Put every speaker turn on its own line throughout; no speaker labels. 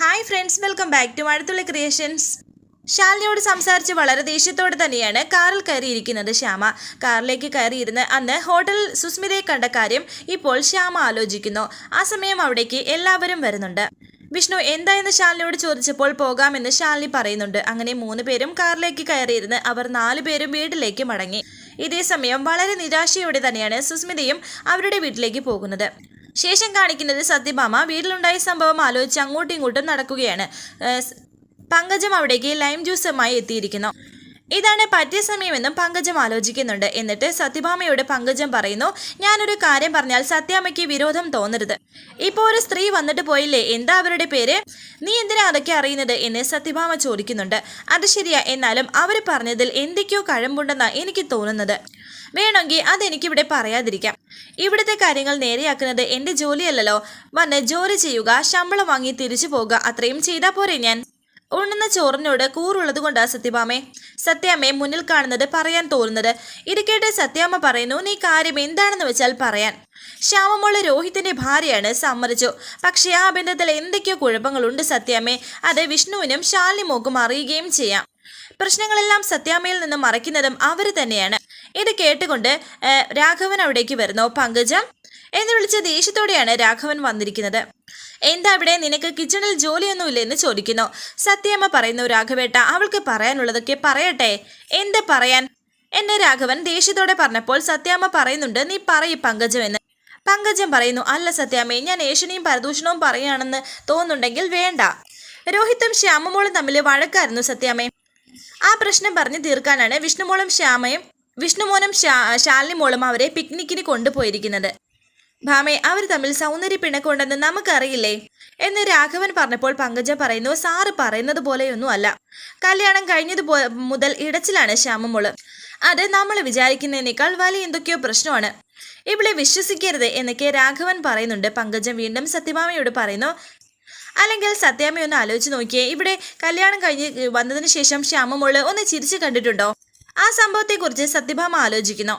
Hi friends welcome back to Mazhathulli creations ശാലിനിയോട് സംസാരിച്ച് വളരെ ദേഷ്യത്തോടെ തന്നെയാണ് കാറിൽ കയറിയിരിക്കുന്നത് ശ്യാമ. കാറിലേക്ക് കയറിയിരുന്ന് അന്ന് ഹോട്ടൽ സുസ്മിതയെ കണ്ട കാര്യം ഇപ്പോൾ ശ്യാമ ആലോചിക്കുന്നു. ആ സമയം അവിടേക്ക് എല്ലാവരും വരുന്നുണ്ട്. വിഷ്ണു എന്തായെന്ന് ശാലിനിയോട് ചോദിച്ചപ്പോൾ പോകാമെന്ന് ശാലിനി പറയുന്നുണ്ട്. അങ്ങനെ മൂന്ന് പേരും കാറിലേക്ക് കയറിയിരുന്ന് അവർ നാലു പേരും വീട്ടിലേക്ക് മടങ്ങി. ഇതേസമയം വളരെ നിരാശയോടെ തന്നെയാണ് സുസ്മിതയും അവരുടെ വീട്ടിലേക്ക് പോകുന്നത്. ശേഷം കാണിക്കുന്നത് സത്യഭാമ. വീട്ടിലുണ്ടായ സംഭവം ആലോചിച്ച് അങ്ങോട്ടും ഇങ്ങോട്ടും നടക്കുകയാണ്. പങ്കജം അവിടേക്ക് ലൈം ജ്യൂസുമായി എത്തിയിരിക്കുന്നു. ഇതാണ് പറ്റിയ സമയമെന്നും പങ്കജം ആലോചിക്കുന്നുണ്ട്. എന്നിട്ട് സത്യഭാമയോട് പങ്കജം പറയുന്നു ഞാനൊരു കാര്യം പറഞ്ഞാൽ സത്യാമ്മയ്ക്ക് വിരോധം തോന്നരുത്. ഇപ്പോൾ ഒരു സ്ത്രീ വന്നിട്ട് പോയില്ലേ? എന്താ അവരുടെ പേര്? നീ എന്തിനാ അതൊക്കെ അറിയുന്നത്? എന്ന് സത്യഭാമ ചോദിക്കുന്നുണ്ട്. അത് ശരിയാ. എന്നാലും അവർ പറഞ്ഞതിൽ എന്തൊക്കെയോ കഴമ്പുണ്ടെന്നാണ് എനിക്ക് തോന്നുന്നത്. വേണമെങ്കിൽ അതെനിക്കിവിടെ പറയാതിരിക്കാം. ഇവിടുത്തെ കാര്യങ്ങൾ നേരെയാക്കുന്നത് എന്റെ ജോലിയല്ലല്ലോ. വന്ന് ജോലി ചെയ്യുക ശമ്പളം വാങ്ങി തിരിച്ചു പോവുക അത്രയും ചെയ്താൽ പോരെ ഞാൻ. ഉണ്ണുന്ന ചോറിനോട് കൂറുള്ളത് കൊണ്ടാ സത്യഭാമേ. സത്യാമ്മയെ മുന്നിൽ കാണുന്നത് പറയാൻ തോന്നുന്നത്. ഇത് കേട്ട് സത്യാമ്മ പറയുന്നു നീ കാര്യം എന്താണെന്ന് വെച്ചാൽ പറയാൻ. ശ്യാമമോൾ രോഹിത്തിന്റെ ഭാര്യയാണ് സമ്മതിച്ചു. പക്ഷേ ആ ബന്ധത്തിൽ എന്തൊക്കെയോ കുഴപ്പങ്ങളുണ്ട് സത്യാമ്മേ. അത് വിഷ്ണുവിനും ശാലിനിമോക്കും അറിയുകയും ചെയ്യാം. പ്രശ്നങ്ങളെല്ലാം സത്യാമ്മയിൽ നിന്ന് മറയ്ക്കുന്നതും അവർ തന്നെയാണ്. ഇത് കേട്ടുകൊണ്ട് രാഘവൻ അവിടേക്ക് വരുന്നു. പങ്കജ എന്ന് വിളിച്ച ദേഷ്യത്തോടെയാണ് രാഘവൻ വന്നിരിക്കുന്നത്. എന്താ ഇവിടെ നിനക്ക് കിച്ചണിൽ ജോലിയൊന്നുമില്ല? എന്ന് ചോദിക്കുന്നു. സത്യമ്മ പറയുന്നു രാഘവേട്ട അവൾക്ക് പറയാനുള്ളതൊക്കെ പറയട്ടെ. എന്ത് പറയാൻ? എന്നെ രാഘവൻ ദേഷ്യത്തോടെ പറഞ്ഞപ്പോൾ സത്യാമ്മ പറയുന്നുണ്ട് നീ പറയ് പങ്കജം എന്ന്. പങ്കജം പറയുന്നു അല്ല സത്യാമ്മേ ഞാൻ ഏഷ്യനെയും പരദൂഷണവും പറയുകയാണെന്ന് തോന്നുന്നുണ്ടെങ്കിൽ വേണ്ട. രോഹിത്തും ശ്യാമമോളും തമ്മിൽ വഴക്കായിരുന്നു സത്യാമ്മേ ആ പ്രശ്നം പറഞ്ഞു തീർക്കാനാണ് വിഷ്ണുമോളും ശ്യാമയും വിഷ്ണുമോനും ശാലിനി മോളും അവരെ പിക്നിക്കിന് കൊണ്ടുപോയിരിക്കുന്നത്. ഭാമെ അവർ തമ്മിൽ സൗന്ദര്യ പിണക്കുണ്ടെന്ന് നമുക്കറിയില്ലേ? എന്ന് രാഘവൻ പറഞ്ഞപ്പോൾ പങ്കജ പറയുന്നു സാറ് പറയുന്നത് പോലെയൊന്നും അല്ല. കല്യാണം കഴിഞ്ഞത് മുതൽ ഇടച്ചിലാണ് ശ്യാമമോൾ. അത് നമ്മൾ വിചാരിക്കുന്നതിനേക്കാൾ വലിയ എന്തൊക്കെയോ പ്രശ്നമാണ്. ഇവിടെ വിശ്വസിക്കരുത് എന്നൊക്കെ രാഘവൻ പറയുന്നുണ്ട്. പങ്കജം വീണ്ടും സത്യഭാമയോട് പറയുന്നു അല്ലെങ്കിൽ സത്യാമ്മ ഒന്ന് ആലോചിച്ച് നോക്കിയേ ഇവിടെ കല്യാണം കഴിഞ്ഞ് വന്നതിന് ശേഷം ശ്യാമമോൾ ഒന്ന് ചിരിച്ചു കണ്ടിട്ടുണ്ടോ? ആ സംഭവത്തെക്കുറിച്ച് സത്യഭാമ ആലോചിക്കുന്നു.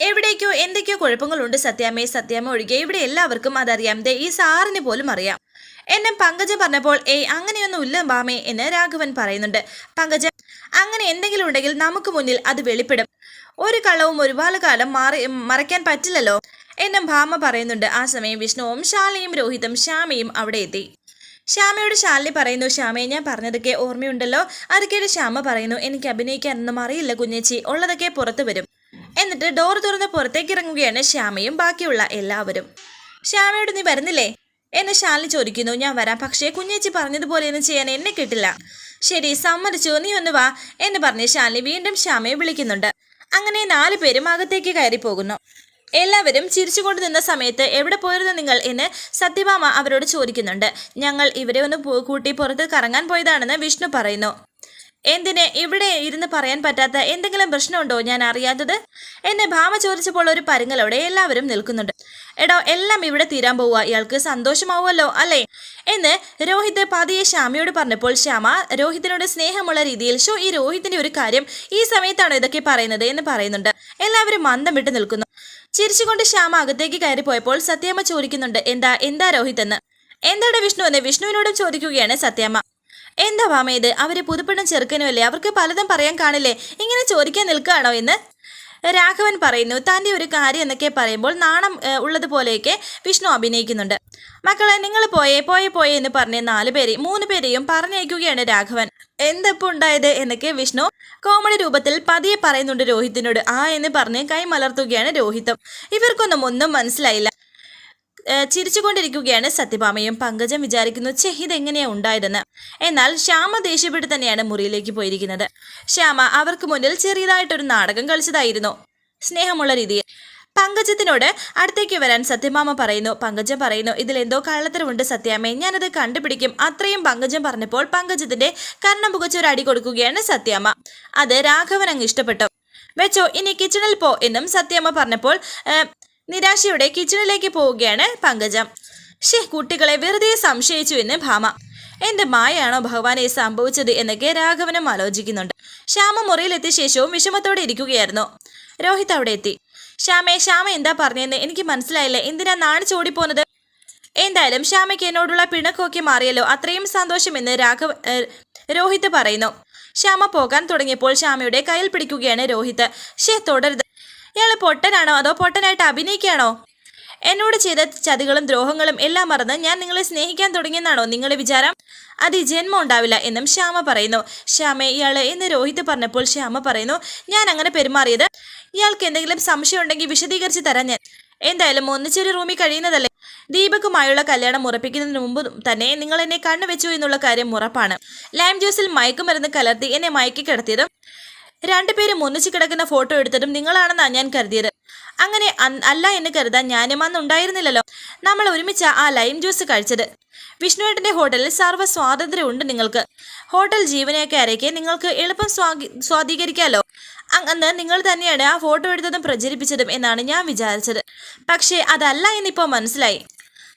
എവിടേക്കോ എന്തൊക്കെയോ കുഴപ്പങ്ങളുണ്ട് സത്യാമ്മയെ സത്യാമ്മ ഒഴികെ ഇവിടെ എല്ലാവർക്കും അതറിയാം. ദേ ഈ സാറിന് പോലും അറിയാം. എന്നെ പങ്കജം പറഞ്ഞപ്പോൾ ഏയ് അങ്ങനെയൊന്നും ഇല്ല ബാമേ എന്ന് രാഘവൻ പറയുന്നുണ്ട്. പങ്കജ അങ്ങനെ എന്തെങ്കിലും ഉണ്ടെങ്കിൽ നമുക്ക് മുന്നിൽ അത് വെളിപ്പെടും. ഒരു കള്ളവും ഒരുപാട് കാലം മാറി മറയ്ക്കാൻ പറ്റില്ലല്ലോ എന്നും ഭാമ പറയുന്നുണ്ട്. ആ സമയം വിഷ്ണുവും ശാലയും രോഹിതും ശ്യാമയും അവിടെ എത്തി. ശ്യാമയോട് ശാലിനി പറയുന്നു ശ്യാമയെ ഞാൻ പറഞ്ഞതൊക്കെ ഓർമ്മയുണ്ടല്ലോ. അത് കേട്ട് ശ്യാമ പറയുന്നു. എനിക്ക് അഭിനയിക്കാനൊന്നും അറിയില്ല കുഞ്ഞേച്ചി. ഉള്ളതൊക്കെ പുറത്തു വരും. എന്നിട്ട് ഡോർ തുറന്ന് പുറത്തേക്ക് ഇറങ്ങുകയാണ് ശ്യാമയും ബാക്കിയുള്ള എല്ലാവരും. ശ്യാമയോട് നീ വരുന്നില്ലേ? എന്നെ ശാലിനി ചോദിക്കുന്നു. ഞാൻ വരാം. പക്ഷേ കുഞ്ഞേച്ചി പറഞ്ഞതുപോലെ ഒന്നും ചെയ്യാൻ എന്നെ കിട്ടില്ല. ശരി സമ്മതിച്ചു. നീ ഒന്ന് വാ എന്ന് പറഞ്ഞ് ശാലിനി വീണ്ടും ശ്യാമയെ വിളിക്കുന്നുണ്ട്. അങ്ങനെ നാലു പേരും അകത്തേക്ക് കയറി പോകുന്നു എല്ലാവരും ചിരിച്ചുകൊണ്ട് നിന്ന സമയത്ത് എവിടെ പോയിരുന്നു നിങ്ങൾ എന്ന് സത്യഭാമ അവരോട് ചോദിക്കുന്നുണ്ട്. ഞങ്ങൾ ഇവരെ ഒന്ന് കൂട്ടി പുറത്ത് കറങ്ങാൻ പോയതാണെന്ന് വിഷ്ണു പറയുന്നു. എന്തിന് ഇവിടെ ഇരുന്ന് പറയാൻ പറ്റാത്ത എന്തെങ്കിലും പ്രശ്നമുണ്ടോ ഞാൻ അറിയാത്തത്? എന്നെ ഭാമ ചോദിച്ചപ്പോൾ ഒരു പരുങ്ങലോടെ എല്ലാവരും നിൽക്കുന്നുണ്ട്. എടോ എല്ലാം ഇവിടെ തീരാൻ പോവുക. ഇയാൾക്ക് സന്തോഷമാവുമല്ലോ അല്ലേ? എന്ന് രോഹിത് പതിയെ ശ്യാമയോട് പറഞ്ഞപ്പോൾ ശ്യാമ രോഹിത്തിനോട് സ്നേഹമുള്ള രീതിയിൽ ഷോ ഈ രോഹിത്തിന്റെ ഒരു കാര്യം ഈ സമയത്താണോ ഇതൊക്കെ പറയുന്നത്? എന്ന് പറയുന്നുണ്ട്. എല്ലാവരും മന്ദം വിട്ട് നിൽക്കുന്നു. ചിരിച്ചുകൊണ്ട് ശ്യാമ അകത്തേക്ക് കയറി പോയപ്പോൾ സത്യമ്മ ചോദിക്കുന്നുണ്ട് എന്താ എന്താ രോഹിത് എന്ന് എന്താണ് വിഷ്ണു എന്ന്? വിഷ്ണുവിനോടും ചോദിക്കുകയാണ് സത്യാമ്മ. എന്താ ഭാമ ഇത്? അവർ പുതുപ്പെണ്ണം ചെറുക്കനുമല്ലേ? അവർക്ക് പലതും പറയാൻ കാണില്ലേ? ഇങ്ങനെ ചോദിക്കാൻ നിൽക്കുകയാണോ എന്ന്? രാഘവൻ പറയുന്നു തന്റെ ഒരു കാര്യം എന്നൊക്കെ പറയുമ്പോൾ നാണം ഉള്ളതുപോലെയൊക്കെ വിഷ്ണു അഭിനയിക്കുന്നുണ്ട്. മക്കളെ നിങ്ങൾ പോയേ പോയേ പോയേ എന്ന് പറഞ്ഞ് നാല് പേരെ മൂന്ന് പേരെയും പറഞ്ഞയക്കുകയാണ് രാഘവൻ. എന്തപ്പോൾ ഉണ്ടായത്? എന്നൊക്കെ വിഷ്ണു കോമഡി രൂപത്തിൽ പതിയെ പറയുന്നുണ്ട് രോഹിത്തിനോട്. ആ എന്ന് പറഞ്ഞ് കൈ മലർത്തുകയാണ് രോഹിത്തും. ഇവർക്കൊന്നും ഒന്നും മനസ്സിലായില്ല. ചിരിച്ചുകൊണ്ടിരിക്കുകയാണ് സത്യഭാമയും. പങ്കജം വിചാരിക്കുന്നു ഛെ ഇതെങ്ങനെയാ ഉണ്ടായതെന്ന്. എന്നാൽ ശ്യാമ ദേഷ്യപ്പെട്ട് തന്നെയാണ് മുറിയിലേക്ക് പോയിരിക്കുന്നത്. ശ്യാമ അവർക്ക് മുന്നിൽ ചെറിയതായിട്ടൊരു നാടകം കളിച്ചതായിരുന്നു. സ്നേഹമുള്ള രീതിയിൽ. പങ്കജത്തിനോട് അടുത്തേക്ക് വരാൻ സത്യഭാമ പറയുന്നു. പങ്കജം പറയുന്നു ഇതിൽ എന്തോ കള്ളത്തരമുണ്ട് സത്യാമ്മയെ ഞാനത് കണ്ടുപിടിക്കും. അത്രയും പങ്കജം പറഞ്ഞപ്പോൾ പങ്കജത്തിന്റെ കരണം അടി കൊടുക്കുകയാണ് സത്യാമ്മ. അത് രാഘവൻ അങ്ങ് ഇഷ്ടപ്പെട്ടു. വെച്ചോ ഇനി കിച്ചണിൽ പോ എന്നും സത്യാമ്മ പറഞ്ഞപ്പോൾ നിരാശയോടെ കിച്ചണിലേക്ക് പോവുകയാണ് പങ്കജം. ഷേ കുട്ടികളെ വെറുതെ സംശയിച്ചു എന്ന് ഭാമ. എന്റെ മായയാണോ ഭഗവാനെ സംഭവിച്ചത്? എന്നൊക്കെ രാഘവനും ആലോചിക്കുന്നുണ്ട്. ശ്യാമ മുറിയിലെത്തിയ ശേഷവും വിഷമത്തോടെ ഇരിക്കുകയായിരുന്നു. രോഹിത് അവിടെ എത്തി. ശ്യാമേ ശ്യാമ എന്താ പറഞ്ഞതെന്ന് എനിക്ക് മനസ്സിലായില്ല. എന്തിനാ നാണിച്ചോടിപ്പോന്നത് എന്തായാലും ശ്യാമയ്ക്ക് എന്നോടുള്ള പിണക്കമൊക്കെ മാറിയല്ലോ. അത്രയും സന്തോഷമെന്ന് രാഘവ് രോഹിത് പറയുന്നു. ശ്യാമ പോകാൻ തുടങ്ങിയപ്പോൾ ശ്യാമയുടെ കയ്യിൽ പിടിക്കുകയാണ് രോഹിത്. ഷേ തുടരുത്. ഇയാൾ പൊട്ടനാണോ അതോ പൊട്ടനായിട്ട് അഭിനയിക്കുകയാണോ? എന്നോട് ചെയ്ത ചതികളും ദ്രോഹങ്ങളും എല്ലാം മറന്ന് ഞാൻ നിങ്ങളെ സ്നേഹിക്കാൻ തുടങ്ങിയെന്നാണോ നിങ്ങളുടെ വിചാരം? അത് ജന്മം ഉണ്ടാവില്ല എന്നും ശ്യാമ പറയുന്നു. ശ്യാമ ഇയാൾ എന്ന് രോഹിത് പറഞ്ഞപ്പോൾ ശ്യാമ പറയുന്നു ഞാൻ അങ്ങനെ പെരുമാറിയത്? ഇയാൾക്ക് എന്തെങ്കിലും സംശയം ഉണ്ടെങ്കിൽ വിശദീകരിച്ച് തരാൻ ഞാൻ. എന്തായാലും ഒന്നിച്ചൊരു റൂമിൽ കഴിയുന്നതല്ലേ? ദീപക്കുമായുള്ള കല്യാണം ഉറപ്പിക്കുന്നതിന് മുമ്പ് തന്നെ നിങ്ങൾ എന്നെ കണ്ണു വെച്ചു എന്നുള്ള കാര്യം ഉറപ്പാണ്. ലൈം ജ്യൂസിൽ മയക്കുമരുന്ന് കലർത്തി എന്നെ മയക്കി കിടത്തിയതും രണ്ടുപേരും ഒന്നിച്ചു കിടക്കുന്ന ഫോട്ടോ എടുത്തിട്ടും നിങ്ങളാണെന്നാണ് ഞാൻ കരുതിയത്. അങ്ങനെ അല്ല എന്ന് കരുതാൻ ഉണ്ടായിരുന്നില്ലല്ലോ. നമ്മൾ ഒരുമിച്ച് ആ ലൈം ജ്യൂസ് കഴിച്ചത്. വിഷ്ണുവേട്ടന്റെ ഹോട്ടലിൽ സർവ സ്വാതന്ത്ര്യമുണ്ട് നിങ്ങൾക്ക്. ഹോട്ടൽ ജീവനക്കാരേക്ക് നിങ്ങൾക്ക് എളുപ്പം സ്വാധീകരിക്കാമല്ലോ അന്ന് നിങ്ങൾ തന്നെയാണ് ആ ഫോട്ടോ എടുത്തതും പ്രചരിപ്പിച്ചതും എന്നാണ് ഞാൻ വിചാരിച്ചത്. പക്ഷേ അതല്ല എന്നിപ്പോൾ മനസ്സിലായി.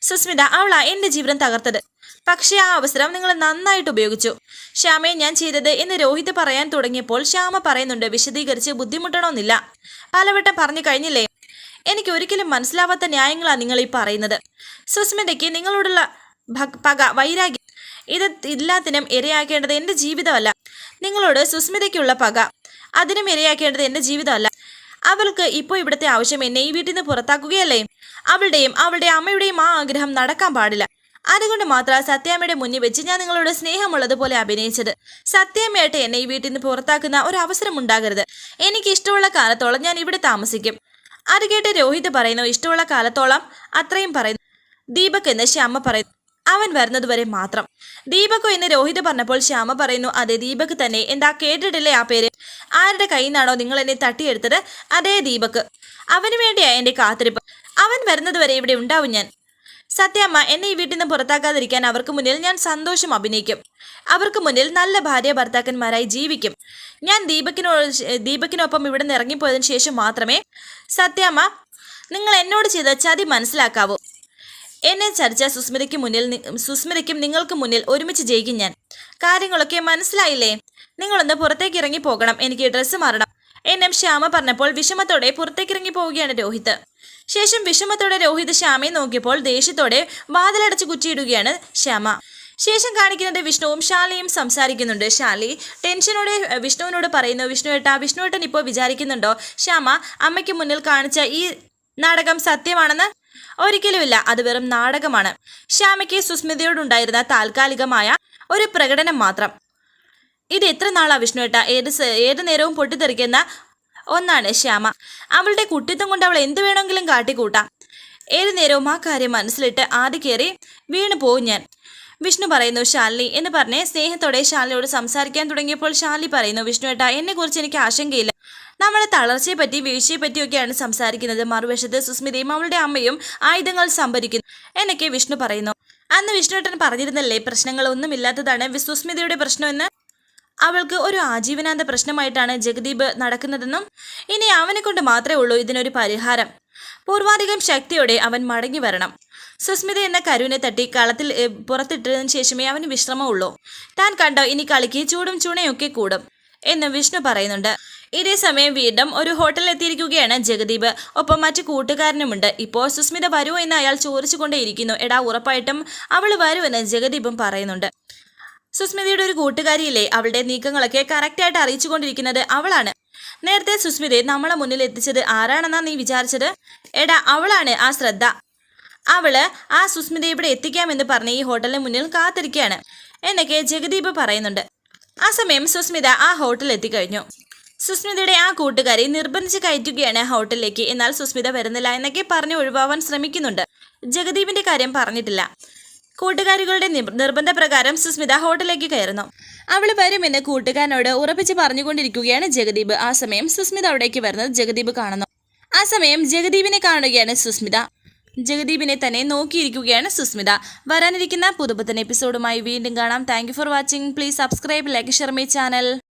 സുസ്മിത അവളാ എന്റെ ജീവിതം തകർത്തത്. പക്ഷേ ആ അവസരം നിങ്ങൾ നന്നായിട്ട് ഉപയോഗിച്ചു. ശ്യാമയെ ഞാൻ ചെയ്തത് എന്ന് രോഹിത് പറയാൻ തുടങ്ങിയപ്പോൾ ശ്യാമ പറയുന്നുണ്ട് വിശദീകരിച്ച് ബുദ്ധിമുട്ടണമെന്നില്ല. പലവട്ടം പറഞ്ഞു കഴിഞ്ഞില്ലേ? എനിക്ക് ഒരിക്കലും മനസ്സിലാവാത്ത ന്യായങ്ങളാണ് നിങ്ങൾ ഈ പറയുന്നത്. സുസ്മിതയ്ക്ക് നിങ്ങളോടുള്ള പക വൈരാഗ്യം ഇത് എല്ലാത്തിനും ഇരയാക്കേണ്ടത് എന്റെ ജീവിതമല്ല. നിങ്ങളോട് സുസ്മിതയ്ക്കുള്ള പക അതിനും ഇരയാക്കേണ്ടത് എന്റെ ജീവിതമല്ല. അവൾക്ക് ഇപ്പോൾ ഇവിടുത്തെ ആവശ്യം എന്നെ ഈ വീട്ടിൽ നിന്ന് പുറത്താക്കുകയല്ലേ? അവളുടെയും അവളുടെ അമ്മയുടെയും ആ ആഗ്രഹം നടക്കാൻ പാടില്ല. അതുകൊണ്ട് മാത്രം സത്യാമ്മയുടെ മുന്നിൽ വെച്ച് ഞാൻ നിങ്ങളോട് സ്നേഹമുള്ളതുപോലെ അഭിനയിച്ചത്. സത്യാമ്മയായിട്ട് എന്നെ ഈ വീട്ടിൽ നിന്ന് പുറത്താക്കുന്ന ഒരു അവസരം ഉണ്ടാകരുത്. എനിക്ക് ഇഷ്ടമുള്ള കാലത്തോളം ഞാൻ ഇവിടെ താമസിക്കും. അത് കേട്ട് രോഹിത് പറയുന്നു ഇഷ്ടമുള്ള കാലത്തോളം അത്രയും പറയുന്നു. ദീപക് എന്ന് ശ്യാമ പറയുന്നു. അവൻ വരുന്നതുവരെ മാത്രം. ദീപകോ എന്ന് രോഹിത് പറഞ്ഞപ്പോൾ ശ്യാമ പറയുന്നു അതെ ദീപക് തന്നെ. എന്താ കേട്ടിട്ടില്ലേ ആ പേര്? ആരുടെ കയ്യിൽ നിന്നാണോ നിങ്ങൾ എന്നെ തട്ടിയെടുത്തത്? അതേ ദീപക്. അവന് വേണ്ടിയാ എന്റെ കാത്തിരിപ്പ്. അവൻ വരുന്നതുവരെ ഇവിടെ ഉണ്ടാവും ഞാൻ. സത്യമ്മ എന്നെ ഈ വീട്ടിൽ നിന്ന് പുറത്താക്കാതിരിക്കാൻ അവർക്ക് മുന്നിൽ ഞാൻ സന്തോഷം അഭിനയിക്കും. അവർക്ക് മുന്നിൽ നല്ല ഭാര്യ ഭർത്താക്കന്മാരായി ജീവിക്കും. ഞാൻ ദീപക്കിനോ ദീപക്കിനൊപ്പം ഇവിടെ നിന്ന് ഇറങ്ങിപ്പോയതിനു ശേഷം മാത്രമേ സത്യമ്മ നിങ്ങൾ എന്നോട് ചെയ്ത ചതി മനസ്സിലാക്കാവൂ. എന്നെ ചർച്ച സുസ്മിതയ്ക്ക് മുന്നിൽ സുസ്മിതയ്ക്കും നിങ്ങൾക്ക് മുന്നിൽ ഒരുമിച്ച് ജയിക്കും ഞാൻ. കാര്യങ്ങളൊക്കെ മനസ്സിലായില്ലേ? നിങ്ങളൊന്ന് പുറത്തേക്ക് ഇറങ്ങി പോകണം എനിക്ക് ഡ്രസ്സ് മാറണം. എന്നും ശ്യാമ പറഞ്ഞപ്പോൾ വിഷമത്തോടെ പുറത്തേക്ക് ഇറങ്ങി പോവുകയാണ് രോഹിത്. ശേഷം വിഷമത്തോടെ രോഹിത് ശ്യാമയെ നോക്കിയപ്പോൾ ദേഷ്യത്തോടെ വാതിലടച്ച് കുറ്റിയിടുകയാണ് ശ്യാമ. ശേഷം കാണിക്കുന്നത് വിഷ്ണുവും ശാലിയും സംസാരിക്കുന്നുണ്ട്. ശാലി ടെൻഷനോടെ വിഷ്ണുവിനോട് പറയുന്നു വിഷ്ണു ഏട്ടാ വിഷ്ണുവേട്ടൻ ഇപ്പോൾ വിചാരിക്കുന്നുണ്ടോ? ശ്യാമ അമ്മയ്ക്ക് മുന്നിൽ കാണിച്ച ഈ നാടകം സത്യമാണെന്ന്? ഒരിക്കലുമില്ല. അത് വെറും നാടകമാണ്. ശ്യാമയ്ക്ക് സുസ്മിതയോടുണ്ടായിരുന്ന താൽക്കാലികമായ ഒരു പ്രകടനം മാത്രം. ഇത് എത്ര നാളാ വിഷ്ണുവേട്ട ഏത് ഏത് നേരവും പൊട്ടിത്തെറിക്കുന്ന ഒന്നാണ് ശ്യാമ. അവളുടെ കുട്ടിത്തം കൊണ്ട് അവൾ എന്ത് വേണമെങ്കിലും കാട്ടിക്കൂട്ടാം. ഏത് നേരവും ആ കാര്യം മനസ്സിലിട്ട് ആദ്യ കയറി വീണു പോകും ഞാൻ. വിഷ്ണു പറയുന്നു ശാലിനി എന്ന് പറഞ്ഞ് സ്നേഹത്തോടെ ശാലിനിയോട് സംസാരിക്കാൻ തുടങ്ങിയപ്പോൾ ശാലിനി പറയുന്നു വിഷ്ണു എന്നെ കുറിച്ച് എനിക്ക് ആശങ്കയില്ല. നമ്മളെ തളർച്ചയെ പറ്റി വീഴ്ചയെ പറ്റിയൊക്കെയാണ് സംസാരിക്കുന്നത്. മറുവശത്ത് സുസ്മിതയും അവളുടെ അമ്മയും ആയുധങ്ങൾ സംഭരിക്കുന്നു. എന്നൊക്കെ വിഷ്ണു പറയുന്നു. അന്ന് വിഷ്ണുട്ടൻ പറഞ്ഞിരുന്നല്ലേ പ്രശ്നങ്ങളൊന്നുമില്ലാത്തതാണ് സുസ്മിതയുടെ പ്രശ്നമെന്ന്? അവൾക്ക് ഒരു ആജീവനാന്ത പ്രശ്നമായിട്ടാണ് ജഗദീപ് നടക്കുന്നതെന്നും ഇനി അവനെ കൊണ്ട് മാത്രമേ ഉള്ളൂ ഇതിനൊരു പരിഹാരം. പൂർവാധികം ശക്തിയോടെ അവൻ മടങ്ങി വരണം. സുസ്മിത എന്ന കരുവിനെ തട്ടി കളത്തിൽ പുറത്തിട്ടതിന് ശേഷമേ അവന് വിശ്രമമുള്ളൂ താൻ കണ്ടോ ഇനി കളിക്ക് ചൂടും ചൂണയൊക്കെ കൂടും എന്ന് വിഷ്ണു പറയുന്നുണ്ട്. ഇതേ സമയം വീണ്ടും ഒരു ഹോട്ടലിൽ എത്തിയിരിക്കുകയാണ് ജഗദീപ്. ഒപ്പം മറ്റു കൂട്ടുകാരനുമുണ്ട്. ഇപ്പോൾ സുസ്മിത വരുമോ എന്ന് അയാൾ ചോദിച്ചുകൊണ്ടേയിരിക്കുന്നു. എടാ ഉറപ്പായിട്ടും അവൾ വരുമെന്ന് ജഗദീപും പറയുന്നുണ്ട്. സുസ്മിതയുടെ ഒരു കൂട്ടുകാരിയില്ലേ? അവളുടെ നീക്കങ്ങളൊക്കെ കറക്റ്റായിട്ട് അറിയിച്ചുകൊണ്ടിരിക്കുന്നത് അവളാണ്. നേരത്തെ സുസ്മിതയെ നമ്മളെ മുന്നിൽ എത്തിച്ചത് ആരാണെന്നാ നീ വിചാരിച്ചത്? എടാ അവളാണ് ആ ശ്രദ്ധ. അവൾ ആ സുസ്മിത ഇവിടെ എത്തിക്കാമെന്ന് പറഞ്ഞ് ഈ ഹോട്ടലിന് മുന്നിൽ കാത്തിരിക്കുകയാണ്. എന്നൊക്കെ ജഗദീപ് പറയുന്നുണ്ട്. ആ സമയം സുസ്മിത ആ ഹോട്ടലിൽ എത്തിക്കഴിഞ്ഞു. സുസ്മിതയുടെ ആ കൂട്ടുകാരി നിർബന്ധിച്ച് കയറ്റുകയാണ് ഹോട്ടലിലേക്ക്. എന്നാൽ സുസ്മിത വരുന്നില്ല എന്നൊക്കെ പറഞ്ഞ് ഒഴിവാവാൻ ശ്രമിക്കുന്നുണ്ട്. ജഗദീപിന്റെ കാര്യം പറഞ്ഞിട്ടില്ല. കൂട്ടുകാരികളുടെ നിർബന്ധ നിർബന്ധപ്രകാരം സുസ്മിത ഹോട്ടലിലേക്ക് കയറുന്നു. അവൾ വരുമെന്ന് കൂട്ടുകാരനോട് ഉറപ്പിച്ച് പറഞ്ഞുകൊണ്ടിരിക്കുകയാണ് ജഗദീപ്. ആ സമയം സുസ്മിത അവിടേക്ക് വരുന്നത് ജഗദീപ് കാണുന്നു. ആ സമയം ജഗദീപിനെ കാണുകയാണ് സുസ്മിത. ജഗദീപിനെ തന്നെ നോക്കിയിരിക്കുകയാണ് സുസ്മിത. വരാനിരിക്കുന്ന പുതുപുത്തൻ എപ്പിസോഡുമായി വീണ്ടും കാണാം. Thank for watching please subscribe like share my channel